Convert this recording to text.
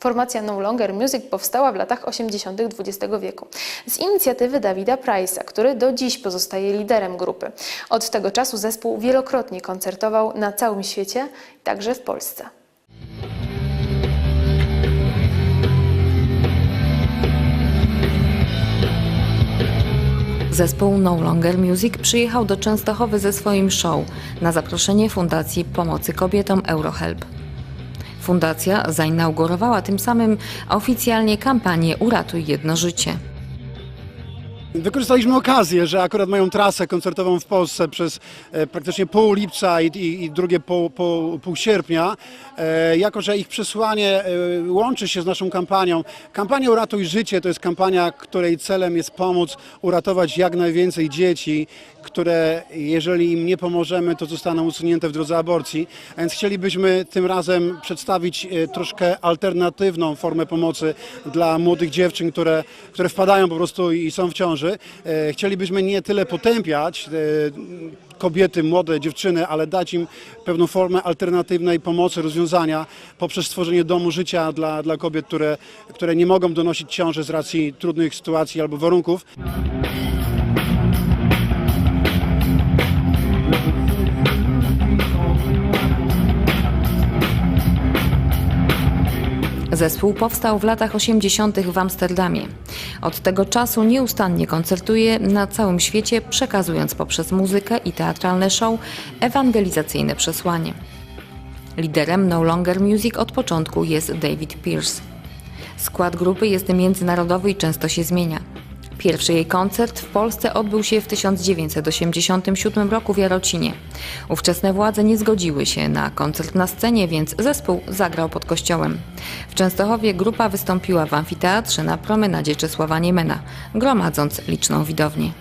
Formacja No Longer Music powstała w latach 80. XX wieku z inicjatywy Dawida Price'a, który do dziś pozostaje liderem grupy. Od tego czasu zespół wielokrotnie koncertował na całym świecie, także w Polsce. Zespół No Longer Music przyjechał do Częstochowy ze swoim show na zaproszenie Fundacji Pomocy Kobietom Eurohelp. Fundacja zainaugurowała tym samym oficjalnie kampanię Uratuj jedno życie. Wykorzystaliśmy okazję, że akurat mają trasę koncertową w Polsce przez e, praktycznie pół lipca i, i, i drugie pół, pół, pół sierpnia. E, jako, że ich przesłanie e, łączy się z naszą kampanią. Kampania Uratuj Życie to jest kampania, której celem jest pomóc uratować jak najwięcej dzieci, które jeżeli im nie pomożemy, to zostaną usunięte w drodze aborcji. A więc chcielibyśmy tym razem przedstawić troszkę alternatywną formę pomocy dla młodych dziewczyn, które, które wpadają po prostu i są w ciąży. E, Chcielibyśmy nie tyle potępiać e, kobiety, młode dziewczyny, ale dać im pewną formę alternatywnej pomocy, rozwiązania poprzez stworzenie domu życia dla, dla kobiet, które, które nie mogą donosić ciąży z racji trudnych sytuacji albo warunków. Zespół powstał w latach 80. w Amsterdamie. Od tego czasu nieustannie koncertuje na całym świecie, przekazując poprzez muzykę i teatralne show ewangelizacyjne przesłanie. Liderem No Longer Music od początku jest David Pierce. Skład grupy jest międzynarodowy i często się zmienia. Pierwszy jej koncert w Polsce odbył się w 1987 roku w Jarocinie. Ówczesne władze nie zgodziły się na koncert na scenie, więc zespół zagrał pod kościołem. W Częstochowie grupa wystąpiła w amfiteatrze na promenadzie Czesława Niemena, gromadząc liczną widownię.